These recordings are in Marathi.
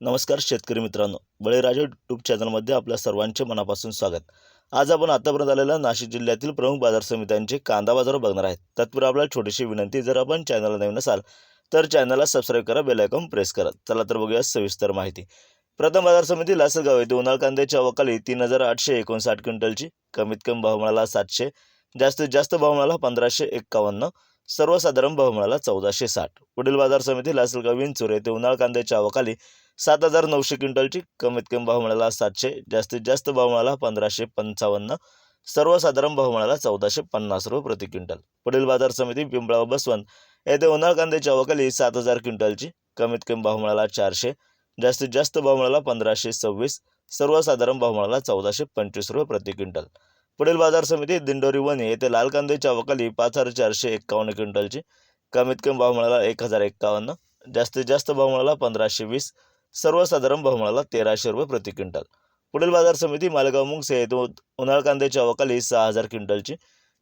नमस्कार शेतकरी मित्रांनो. बळीराजा यूट्यूब चॅनलमध्ये आपल्या सर्वांचे मनापासून स्वागत. आज आपण आतापर्यंत आलेल्या नाशिक जिल्ह्यातील प्रमुख बाजार समित्यांचे कांदा बाजार बघणार आहेत. तत्पूर्वी आपल्याला छोटीशी विनंती जर आपण चॅनलला नवीन असाल तर चॅनलला सबस्क्राईब करा बेल आयकॉन प्रेस करा. चला तर बघूया सविस्तर माहिती. प्रथम बाजार समिती लासलगाव येथे उन्हाळ कांद्याच्या अवकाली तीन हजार आठशे एकोणसाठ क्विंटलची. कमीत कमी भाव मिळाला सातशे. जास्तीत जास्त भाव मिळाला पंधराशे एक्कावन्न. सर्वसाधारण भाव मिळाला चौदाशे साठ. पुढील बाजार समिती लासलगाव विंचूर येथे उन्हाळ कांद्याच्या अवकाली सात हजार नऊशे क्विंटलची कमीत कमी भाव मिळाला सातशे जास्तीत जास्त भाव मिळाला पंधराशे पंचावन्न सर्वसाधारण भाव मिळाला चौदाशे पन्नास रुपये प्रति क्विंटल. पुढील बाजार समिती पिंपळा व बसवंत येथे उन्हाळ कांद्याच्या अवकाली सात हजार क्विंटलची कमीत कमी भाव मिळाला चारशे जास्तीत जास्त भाव मिळाला पंधराशे सव्वीस सर्वसाधारण भाव मिळाला चौदाशे पंचवीस रुपये प्रति क्विंटल. पुढील बाजार समिती दिंडोरी वणी येथे लाल कांद्याच्या अवकाली पाच हजार चारशे एक्कावन्न क्विंटलची कमीत कमी भाव मिळाला एक हजार एक्कावन्न जास्तीत जास्त भाव मिळाला पंधराशे वीस सर्वसाधारण भाव तेराशे रुपये प्रति क्विंटल. पुढील बाजार समिती मालेगाव मुंग येथे उन्हाळ कांद्याच्या अवकाली सहा हजार क्विंटलची.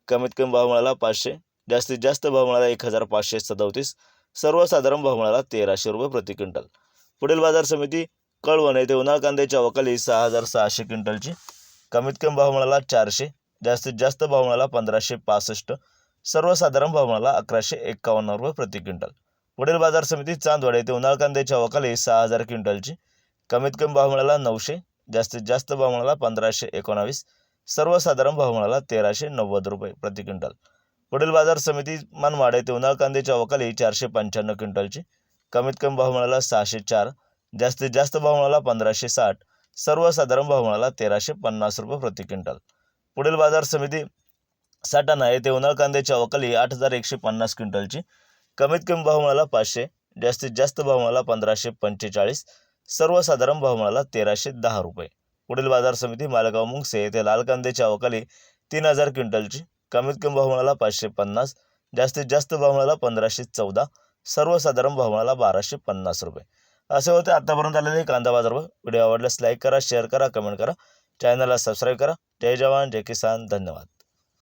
कमीत कमी भावमळाला पाचशे जास्तीत जास्त भावमळाला एक हजार पाचशे सदोतीस. सर्वसाधारण भावमळाला तेराशे रुपये प्रति क्विंटल. पुढील बाजार समिती कळवण येथे उन्हाळ कांद्याच्या अवकाली सहा हजार सहाशे क्विंटलची. कमीत कमी भावमळाला चारशे जास्तीत जास्त भावमळाला पंधराशे पासष्ट. सर्वसाधारण भावमळाला अकराशे एक्कावन्न रुपये प्रति क्विंटल. पुढील बाजार समिती चांदवड येथे उन्हाळ कांद्याच्या अवकाली सहा हजार क्विंटलची कमीत कमी भाव मिळाला नऊशे जास्तीत जास्त भाव मिळाला पंधराशे एकोणावीस सर्वसाधारण भाव मिळाला तेराशे नव्वद रुपये प्रति क्विंटल. पुढील बाजार समिती मनमाड येथे उन्हाळ कांद्याच्या अवकाली चारशे पंच्याण्णव क्विंटलची कमीत कमी भाव मिळाला सहाशे चार जास्तीत जास्त भाव मिळाला पंधराशे साठ सर्वसाधारण भाव मिळाला तेराशे पन्नास रुपये प्रति क्विंटल. पुढील बाजार समिती साठाणा येथे उन्हाळ कांद्याच्या अवकाली आठ हजार एकशे पन्नास क्विंटलची कमीत कमी भाव मिळाला पाचशे जास्तीत जास्त भाव मिळाला पंधराशे पंचेचाळीस सर्वसाधारण भाव मिळाला तेराशे दहा रुपये. पुढील बाजार समिती मालेगाव मुंगसे येथे लाल कांद्याच्या अवकाली तीन हजार क्विंटलची. कमीत कमी भाव मिळाला पाचशे पन्नास जास्तीत जास्त भाव मिळाला पंधराशे चौदा सर्वसाधारण भाव मिळाला बाराशे पन्नास रुपये. असे होते आतापर्यंत आलेले कांदा बाजार व्हिडिओ आवडल्यास लाईक करा शेअर करा कमेंट करा. चॅनलला सबस्क्राईब करा. जय जवान जय किसान. धन्यवाद.